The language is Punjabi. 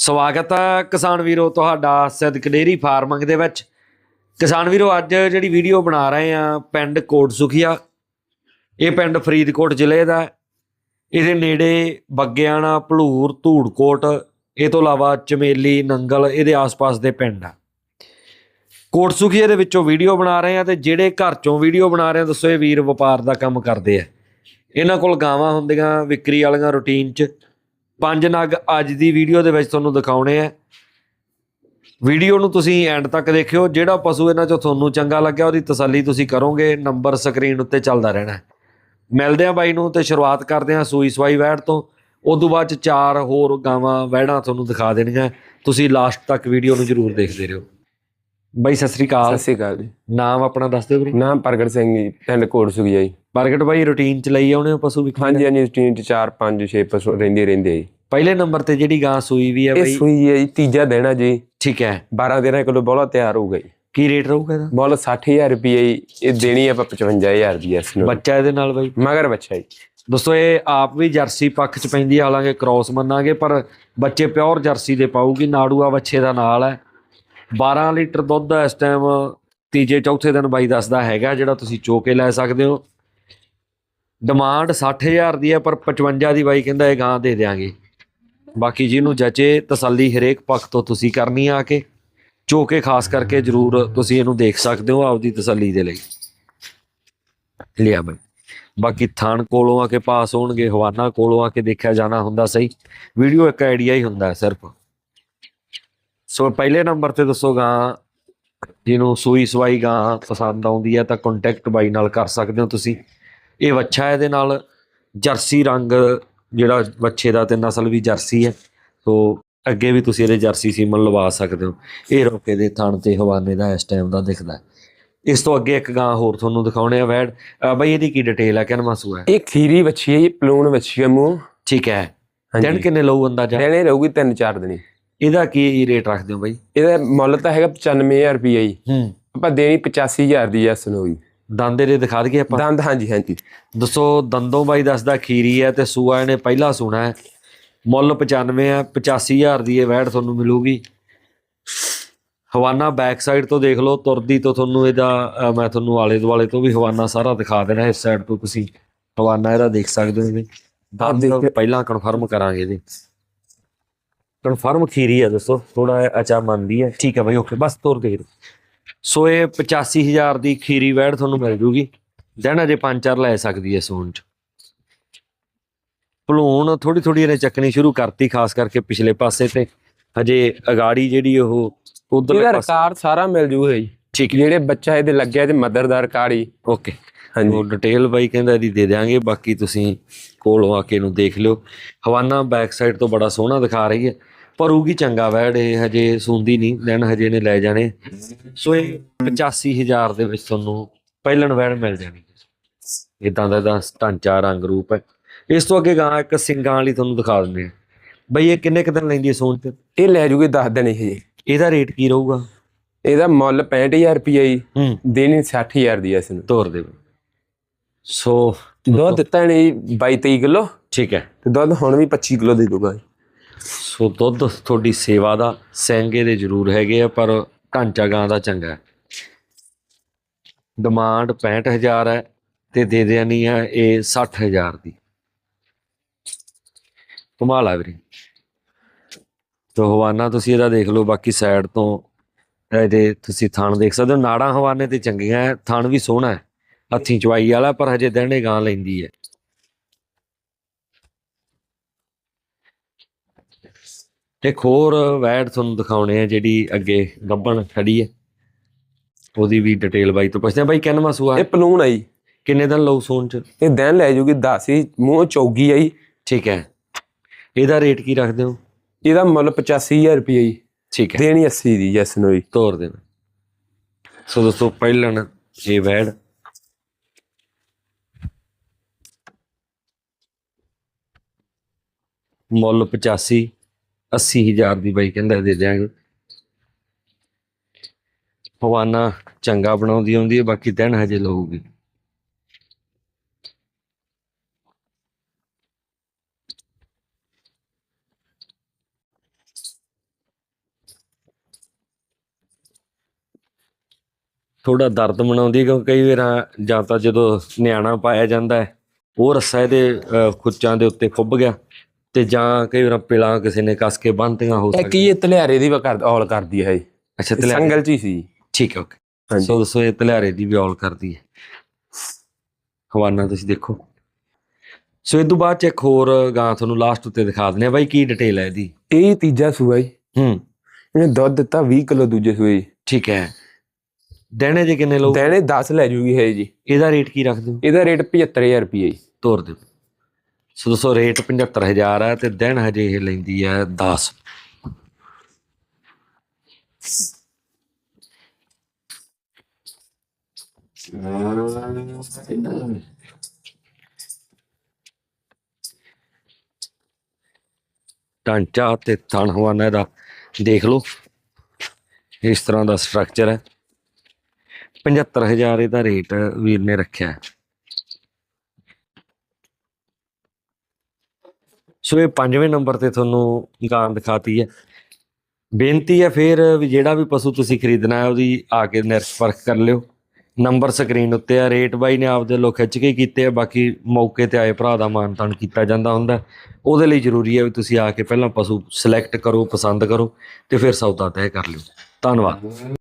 ਸਵਾਗਤ ਹੈ ਕਿਸਾਨ ਵੀਰੋ ਤੁਹਾਡਾ ਸਿੱਧਕ ਡੇਰੀ ਫਾਰਮਿੰਗ ਦੇ ਵਿੱਚ। ਕਿਸਾਨ ਵੀਰੋ, ਅੱਜ ਜਿਹੜੀ ਵੀਡੀਓ ਬਣਾ ਰਹੇ ਆ ਪਿੰਡ ਕੋਟ ਸੁਖੀਆ ਇਹ ਪਿੰਡ ਫਰੀਦਕੋਟ ਜ਼ਿਲ੍ਹੇ ਦਾ ਇਹਦੇ ਨੇੜੇ ਬੱਗਿਆਣਾ, ਭਲੂਰ, ਧੂੜਕੋਟ, ਇਹ ਤੋਂ ਇਲਾਵਾ ਚਮੇਲੀ, ਨੰਗਲ, ਇਹਦੇ ਆਸ-ਪਾਸ ਦੇ ਪਿੰਡ ਆ। ਕੋਟ ਸੁਖੀਏ ਦੇ ਵਿੱਚੋਂ ਵੀਡੀਓ ਬਣਾ ਰਹੇ ਆ ਤੇ ਜਿਹੜੇ ਘਰ ਚੋਂ ਵੀਡੀਓ ਬਣਾ ਰਹੇ ਆ, ਦੱਸੋ ਇਹ ਵੀਰ ਵਪਾਰ ਦਾ ਕੰਮ ਕਰਦੇ ਆ। ਇਹਨਾਂ ਕੋਲ ਗਾਵਾਂ ਹੁੰਦੀਆਂ, ਵਿਕਰੀ ਵਾਲੀਆਂ ਰੁਟੀਨ 'ਚ। ਪੰਜ ਨਗ ਅੱਜ ਦੀ ਵੀਡੀਓ ਦੇ ਵਿੱਚ ਤੁਹਾਨੂੰ ਦਿਖਾਉਣੇ ਆ। ਵੀਡੀਓ ਨੂੰ ਤੁਸੀਂ ਐਂਡ ਤੱਕ ਦੇਖਿਓ। ਜਿਹੜਾ ਪਸ਼ੂ ਇਹਨਾਂ 'ਚੋਂ ਤੁਹਾਨੂੰ ਚੰਗਾ ਲੱਗਿਆ ਉਹਦੀ ਤਸੱਲੀ ਤੁਸੀਂ ਕਰੋਗੇ। ਨੰਬਰ ਸਕਰੀਨ ਉੱਤੇ ਚੱਲਦਾ ਰਹਿਣਾ। ਮਿਲਦੇ ਆ ਬਾਈ ਨੂੰ ਤੇ ਸ਼ੁਰੂਆਤ ਕਰਦੇ ਆ ਸੂਈ ਸਵਾਈ ਵੈੜ ਤੋਂ। ਉਸ ਤੋਂ ਬਾਅਦ ਚ ਚਾਰ ਹੋਰ ਗਾਵਾਂ ਵੈੜਾਂ ਤੁਹਾਨੂੰ ਦਿਖਾ ਦੇਣੀਆਂ। ਤੁਸੀਂ ਲਾਸਟ ਤੱਕ ਵੀਡੀਓ ਨੂੰ ਜਰੂਰ ਦੇਖਦੇ ਰਹੋ। ਬਾਈ ਸਤਿ ਸ੍ਰੀ ਅਕਾਲ। ਸਤਿ ਸ਼੍ਰੀ ਅਕਾਲ ਜੀ। ਨਾਮ ਆਪਣਾ ਦੱਸ ਦਿਓ ਵੀਰੇ। ਨਾਮ ਪ੍ਰਗਟ ਸਿੰਘ ਜੀ ਪਿੰਡ ਕੋਟ ਸੁਖੀਆ ਜੀ। ਪ੍ਰਗਟ ਬਾਈ ਰੁਟੀਨ ਚ ਲਈ ਆਉਣੇ ਹੋ ਪਸ਼ੂ ਵੀ ਹਾਂਜੀ ਹਾਂਜੀ ਟੀਮ ਚ 4 5 6 ਪਸ਼ੂ ਰਹਿੰਦੇ ਰਹਿੰਦੇ ਆ ਜੀ। ਪਹਿਲੇ ਨੰਬਰ ਤੇ ਜਿਹੜੀ ਗਾਂ ਸੂਈ ਵੀ ਹੈ ਇਹ ਬਾਈ? ਸੂਈ ਹੈ ਜੀ ਤੀਜਾ ਦੇਣਾ ਜੀ। ਠੀਕ ਹੈ। 12 13 ਕਿਲੋ ਬੋਲਾ ਤਿਆਰ ਹੋਊਗਾ ਜੀ। ਕੀ ਰੇਟ ਰਹੂਗਾ ਇਹਦਾ? ਮੁੱਲ 60000 ਰੁਪਏ ਇਹ ਦੇਣੀ ਆਪਾਂ 55000 ਰੁਪਏ ਇਸ ਨੂੰ। ਬੱਚਾ ਇਹਦੇ ਨਾਲ ਬਾਈ? ਮਗਰ ਬੱਚਾ ਜੀ। ਦੋਸਤੋ ਇਹ ਆਪ ਵੀ ਜਰਸੀ ਪੱਖ ਚ ਪੈਂਦੀ ਹੈ ਹਾਲਾਂਕਿ ਕ੍ਰਾਸ ਮੰਨਾਂਗੇ ਪਰ ਬੱਚੇ ਪਿਓਰ ਜਰਸੀ ਦੇ ਪਾਊਗੀ ਨਾੜੂਆ ਬੱਚੇ ਦਾ ਨਾਲ ਹੈ। 12 ਲੀਟਰ ਦੁੱਧ ਇਸ ਟਾਈਮ ਤੀਜੇ ਚੌਥੇ ਦਿਨ ਬਾਈ ਦੱਸਦਾ ਹੈਗਾ ਜਿਹੜਾ ਤੁਸੀਂ ਚੋ ਕੇ ਲੈ ਸਕਦੇ ਹੋ। ਡਿਮਾਂਡ 60000 ਦੀ ਹੈ ਪਰ 55 ਦੀ ਬਾਈ ਕਹਿੰਦਾ ਇਹ ਗਾਂ ਦੇ ਦੇਾਂਗੇ ਬਾਕੀ ਜਿਹਨੂੰ ਜਚੇ ਤਸੱਲੀ ਹਰੇਕ ਪੱਖ ਤੋਂ ਤੁਸੀਂ ਕਰਨੀ ਆ ਕੇ ਚੋ ਕੇ ਖਾਸ ਕਰਕੇ ਜਰੂਰ ਤੁਸੀਂ ਇਹਨੂੰ ਦੇਖ ਸਕਦੇ ਹੋ ਆਪਦੀ ਤਸੱਲੀ ਦੇ ਲਈ। ਲਿਆ ਬਾਈ। ਬਾਕੀ ਥਾਣ ਕੋਲੋਂ ਆ ਕੇ ਪਾਸ ਹੋਣਗੇ, ਹਵਾਨਾ ਕੋਲੋਂ ਆ ਕੇ ਦੇਖਿਆ ਜਾਣਾ ਹੁੰਦਾ ਸਹੀ। ਵੀਡੀਓ ਇੱਕ ਆਈਡੀਆ ਹੀ ਹੁੰਦਾ ਸਿਰਫ। ਸੋ ਪਹਿਲੇ ਨੰਬਰ ਤੇ ਦੱਸੋਗਾ ਜਿਹਨੂੰ ਸੂਈ ਸਵਾਈ ਗਾਂ ਪਸੰਦ ਆਉਂਦੀ ਹੈ ਤਾਂ ਕੰਟੈਕਟ ਬਾਈ ਨਾਲ ਕਰ ਸਕਦੇ ਹੋ ਤੁਸੀਂ। ਇਹ ਵੱਛਾ ਇਹਦੇ ਨਾਲ ਜਰਸੀ ਰੰਗ ਜਿਹੜਾ ਵੱਛੇ ਦਾ ਤੇ ਨਸਲ ਵੀ ਜਰਸੀ ਹੈ ਸੋ ਅੱਗੇ ਵੀ ਤੁਸੀਂ ਇਹਦੇ ਜਰਸੀ ਸੀਮਨ ਲਵਾ ਸਕਦੇ ਹੋ। ਇਹ ਰੋਕੇ ਦੇ ਥਣ ਤੇ ਹਵਾਨੇ ਦਾ ਇਸ ਟਾਈਮ ਦਾ ਦਿਖਦਾ ਹੈ। ਇਸ ਤੋਂ ਅੱਗੇ ਇੱਕ ਗਾਂ ਹੋਰ ਤੁਹਾਨੂੰ ਦਿਖਾਉਣੇ ਆ ਵੈੜ। ਬਈ ਇਹਦੀ ਕੀ ਡਿਟੇਲ ਹੈ ਕਿੰਨਾ ਸੂਆ ਹੈ? ਇਹ ਖੀਰੀ ਬੱਚੀ ਹੈ ਜੀ ਪਲੂਣ ਬੱਚੀ ਹੈ ਮੂੰਹ। ਠੀਕ ਹੈ। ਦਿਨ ਕਿੰਨੇ ਲਊ ਅੰਦਾਜ਼ਾ? ਰਹਿਣੇ ਰਹੂਗੀ 3-4 ਦਿਨ। ਇਹਦਾ ਕੀ ਰੇਟ ਰੱਖਦੇ ਹੋ ਬਾਈ? ਇਹਦਾ ਮੁੱਲ ਤਾਂ ਹੈਗਾ 95000 ਰੁਪਏ ਜੀ। ਹੂੰ। ਆਪਾਂ ਦੇਣੀ 85000 ਦੀ ਐਸ ਨੂੰ ਜੀ ਦੰਦੇ ਦੇ ਦਿਖਾ ਦਈਏ ਆਪਾਂ। ਦੰਦ ਹਾਂਜੀ ਹਾਂਜੀ। ਦੱਸੋ ਦੰਦੋਂ ਬਾਈ ਦੱਸਦਾ ਖੀਰੀ ਹੈ ਤੇ ਸੂਆ ਇਹਨੇ ਪਹਿਲਾ ਸੁਣਾ ਹੈ। ਮੁੱਲ 95 ਹੈ 85000 ਦੀ ਇਹ ਵੈੜ ਤੁਹਾਨੂੰ ਮਿਲੂਗੀ। ਹਵਾਨਾ ਬੈਕ ਸਾਈਡ ਤੋਂ ਦੇਖ ਲਓ ਤੁਰਦੀ ਤੋਂ ਤੁਹਾਨੂੰ ਇਹਦਾ ਮੈਂ ਤੁਹਾਨੂੰ ਆਲੇ ਦੁਆਲੇ ਤੋਂ ਵੀ ਹਵਾਨਾ ਸਾਰਾ ਦਿਖਾ ਦੇਣਾ ਇਸ ਸਾਈਡ ਤੋਂ ਤੁਸੀਂ। ਹਵਾਨਾ ਇਹਦਾ ਦੇਖ ਸਕਦੇ ਹੋ ਇਹਦੇ ਦੰਦ। ਪਹਿਲਾਂ ਕਨਫਰਮ ਕਰਾਂਗੇ ਇਹਦੇ। ਕਨਫਰਮ ਖੀਰੀ ਹੈ ਦੱਸੋ ਥੋੜਾ ਅਚਾ ਮੰਨਦੀ ਹੈ। ਠੀਕ ਹੈ ਬਾਈ ਓਕੇ ਬਸ ਤੁਰ ਦੇ ਸੋ ਇਹ 85000 ਦੀ ਖੀਰੀ ਵੈੜ ਤੁਹਾਨੂੰ ਮਿਲ ਜੂਗੀ। ਦਿਨ ਅਜੇ ਪੰਜ ਚਾਰ ਲੈ ਸਕਦੀ ਹੈ ਸੋਨ ਚ। ਭਲੂਣ ਥੋੜੀ ਥੋੜੀ ਇਹਨੇ ਚੱਕਣੀ ਸ਼ੁਰੂ ਕਰਤੀ ਖਾਸ ਕਰਕੇ ਪਿਛਲੇ ਪਾਸੇ ਤੇ। ਹਜੇ ਅਗਾੜੀ ਜਿਹੜੀ ਉਹ ਉਧਰ ਇਹਦਾ ਰਿਕਾਰਡ ਸਾਰਾ ਮਿਲ ਜੂਗਾ ਜੀ। ਠੀਕ ਜਿਹੜੇ ਬੱਚਾ ਇਹਦੇ ਲੱਗਿਆ ਤੇ ਮਦਰ ਦਾ ਰਿਕਾਰਡ ਹੀ। ਓਕੇ ਹਾਂਜੀ। ਉਹ ਡਿਟੇਲ ਬਾਈ ਕਹਿੰਦਾ ਇਹਦੀ ਦੇ ਦਿਆਂਗੇ ਬਾਕੀ ਤੁਸੀਂ ਕੋਲੋਂ ਆ ਕੇ ਇਹਨੂੰ ਦੇਖ ਲਿਓ। ਹਵਾਨਾ ਬੈਕ ਸਾਈਡ ਤੋਂ ਬੜਾ ਸੋਹਣਾ ਦਿਖਾ ਰਹੀ ਹੈ। ਪਰ ਉਗੀ ਚੰਗਾ ਵੈੜ ਇਹ ਹਜੇ ਸੁੰਦੀ ਨਹੀਂ ਦਿਨ ਹਜੇ ਨੇ ਲੈ ਜਾਣੇ। ਸੋ ਇਹ 85000 ਦੇ ਵਿੱਚ ਤੁਹਾਨੂੰ ਪਹਿਲਣ ਵੈੜ ਮਿਲ ਜਾਣੀ। ਇਦਾਂ ਦਾ ਇਹਦਾ ਢਾਂਚਾ ਰੰਗ ਰੂਪ ਹੈ। ਇਸ ਤੋਂ ਅੱਗੇ ਗਾਂ ਇੱਕ ਸਿੰਗਾਂ ਵਾਲੀ ਤੁਹਾਨੂੰ ਦਿਖਾ ਦਿੰਦੇ ਆ ਬਈ ਇਹ ਕਿੰਨੇ ਕੁ ਦਿਨ ਲੈਂਦੀ ਹੈ ਸੂਣ ਤੇ ਇਹ ਲੈ ਜੂਗੇ 10 ਦਿਨ ਇਹ ਜੀ ਇਹਦਾ ਰੇਟ ਕੀ ਰਹੂਗਾ? ਇਹਦਾ ਮੁੱਲ 65000 ਰੁਪਏ ਜੀ। ਹੂੰ। ਦੇਣੀ 60000 ਦੀ ਐ ਇਸ ਨੂੰ। ਤੋਰ ਦੇ ਸੋ ਦੁੱਧ ਦਿੱਤਾ ਨੇ 22 23 ਕਿਲੋ। ਠੀਕ ਹੈ। ਤੇ ਦੁੱਧ ਹੁਣ ਵੀ 25 ਕਿਲੋ ਦੇ ਦੂਗਾ ਜੀ। ਸੋ ਦੁੱਧ ਤੁਹਾਡੀ ਸੇਵਾ ਦਾ ਸਹਿੰਗੇ ਦੇ ਜ਼ਰੂਰ ਹੈਗੇ ਆ, ਪਰ ਢਾਂਚਾ ਗਾਂ ਦਾ ਚੰਗਾ ਹੈ। ਡਿਮਾਂਡ 65000 ਹੈ ਤੇ ਦੇ ਦੇਣੀ ਹੈ ਇਹ 60000 ਦੀ। ਕਮਾਲ ਆ ਵੀਰੇ। ਤੋ ਹਵਾਨਾ ਤੁਸੀਂ ਇਹਦਾ ਦੇਖ ਲਓ, ਬਾਕੀ ਸਾਈਡ ਤੋਂ ਇਹਦੇ ਤੁਸੀਂ ਥਣ ਦੇਖ ਸਕਦੇ ਹੋ। ਨਾੜਾਂ ਹਵਾਨੇ ਤੇ ਚੰਗੀਆਂ ਹੈ, ਥਣ ਵੀ ਸੋਹਣਾ ਹੈ, ਹੱਥੀਂ ਚਵਾਈ ਵਾਲਾ, ਪਰ ਹਜੇ ਦਹਿਣੇ ਗਾਂ ਲੈਂਦੀ ਹੈ। ਇੱਕ ਹੋਰ ਵੈਡ ਤੁਹਾਨੂੰ ਦਿਖਾਉਣੇ ਆ ਜਿਹੜੀ ਅੱਗੇ ਗੱਬਣ ਖੜੀ ਹੈ। ਉਹਦੀ ਵੀ ਡਿਟੇਲ ਬਾਈ ਤੋਂ ਪੁੱਛਦੇ ਆ। ਬਾਈ ਕਿੰਨਵਾਂ ਸੂਆ? ਇਹ ਪਲੂਣ ਆਈ ਕਿੰਨੇ ਦਿਨ ਲਊ ਸੂਣ ਚ? ਇਹ ਦਿਨ ਲੈ ਜੂਗੀ 10 ਹੀ ਮੂੰਹ ਚੌਗੀ ਆਈ ਠੀਕ ਹੈ। ਇਹਦਾ ਰੇਟ ਕੀ ਰੱਖਦੇ ਹੋ? ਇਹਦਾ ਮੁੱਲ 85000 ਰੁਪਏ ਜੀ। ਠੀਕ ਹੈ। ਦੇਣੀ 80 ਦੀ ਐਸ ਨੂੰ ਜੀ। ਤੋਰ ਦੇਣਾ। ਸੋ ਦੋਸਤੋ ਪਹਿਲਣ ਇਹ ਵੈਡ ਮੁੱਲ 85 80000 ਦੀ ਬਾਈ ਕਹਿੰਦਾ ਦੇ ਦਿਆਂਗੇ। ਪਵਾਨਾ ਚੰਗਾ ਬਣਾਉਂਦੀ ਆਉਂਦੀ ਹੈ, ਬਾਕੀ ਦਿਨ ਹਜੇ ਲਊਗੀ। ਥੋੜਾ ਦਰਦ ਮਨਾਉਂਦੀ ਕਿਉਂਕਿ ਕਈ ਵਾਰ ਜਾਂ ਤਾਂ ਜਦੋਂ ਨਿਆਣਾ ਪਾਇਆ ਜਾਂਦਾ ਹੈ, ਉਹ ਰੱਸਾ ਇਹਦੇ ਖੁੱਚਾਂ ਦੇ ਉੱਤੇ ਖੁੱਭ ਗਿਆ। ਤੇ ਜਾਂ ਕਈ ਵਾਰ ਪਿਲਾਂ ਕਿਸੇ ਨੇ ਕੱਸ ਕੇ ਬੰਨ੍ਹਤੀਆਂ ਹੋ ਇੱਕ ਹੀ ਇਹ ਤਲਿਆਰੇ ਦੀ ਕਰ ਔਲ ਕਰਦੀ ਹੈ ਅੱਛਾ ਇਹ ਤਲਿਆਰੇ ਸੰਗਲ ਚ ਹੀ ਸੀ। ਠੀਕ ਹੈ ਓਕੇ ਹਾਂਜੀ। ਸੋ ਦੱਸੋ ਇਹ ਤਲਿਆਰੇ ਦੀ ਵੀ ਔਲ ਕਰਦੀ ਹੈ। ਹਵਾਨਾ ਤੁਸੀਂ ਦੇਖੋ। ਸੋ ਇਹ ਤੋਂ ਬਾਅਦ ਚ ਇੱਕ ਹੋਰ ਗਾਂ ਤੁਹਾਨੂੰ ਲਾਸਟ ਉੱਤੇ ਦਿਖਾ ਦਿੰਦੇ ਆ ਬਾਈ ਕੀ ਡਿਟੇਲ ਹੈ ਇਹਦੀ? ਇਹ ਤੀਜਾ ਸੂਆ ਜੀ। ਹੂੰ। ਇਹਨੇ ਦੁੱਧ ਦਿੱਤਾ 20 ਕਿਲੋ ਦੂਜੇ ਸੂਏ ਜੀ। ਠੀਕ ਹੈ। ਦੇਣੇ ਜੇ ਕਿੰਨੇ ਲਓ ਦੇਣੇ 10 ਲੈ ਜੂਗੀ ਹੈ ਜੀ। ਇਹਦਾ ਰੇਟ ਕੀ ਰੱਖ ਦਿਓ? ਇਹਦਾ ਰੇਟ 75000 ਰੁਪਏ ਜੀ। ਤੋਰ ਦਿਓ। ਸੋ ਦੋਸਤੋ ਰੇਟ 75000 ਹੈ ਤੇ ਦਿਨ ਹਜੇ ਇਹ ਲੈਂਦੀ ਹੈ 10 ਢਾਂਚਾ ਤੇ ਥਣ ਹਵਾਨਾ ਇਹਦਾ ਦੇਖ ਲਓ। ਇਸ ਤਰ੍ਹਾਂ ਦਾ ਸਟਰਕਚਰ ਹੈ। 75000 ਇਹਦਾ ਰੇਟ ਵੀਰ ਨੇ ਰੱਖਿਆ। ਹੈ ਸੋ ਇਹ ਪੰਜਵੇਂ ਨੰਬਰ ਤੇ ਤੁਹਾਨੂੰ ਗਾਂ ਦਿਖਾਤੀ ਹੈ। ਬੇਨਤੀ ਹੈ ਫਿਰ ਵੀ ਜਿਹੜਾ ਵੀ ਪਸ਼ੂ ਤੁਸੀਂ ਖਰੀਦਣਾ ਹੈ ਉਹਦੀ ਆ ਕੇ ਨਿਰਖ ਕਰ ਲਿਓ। ਨੰਬਰ ਸਕਰੀਨ ਉੱਤੇ ਆ, ਰੇਟ ਬਾਈ ਨੇ ਆਪਦੇ ਲੋ ਖਿੱਚ ਕੇ ਕੀਤੇ ਆ, ਬਾਕੀ ਮੌਕੇ ਤੇ ਆਏ ਭਰਾ ਦਾ ਮਾਨਤਾਨ ਕੀਤਾ ਜਾਂਦਾ ਹੁੰਦਾ। ਉਹਦੇ ਲਈ ਜ਼ਰੂਰੀ ਹੈ ਵੀ ਤੁਸੀਂ ਆ ਕੇ ਪਹਿਲਾਂ ਪਸ਼ੂ ਸਿਲੈਕਟ ਕਰੋ, ਪਸੰਦ ਕਰੋ ਤੇ ਫਿਰ ਸੌਦਾ ਤੈਅ ਕਰ ਲਿਓ। ਧੰਨਵਾਦ।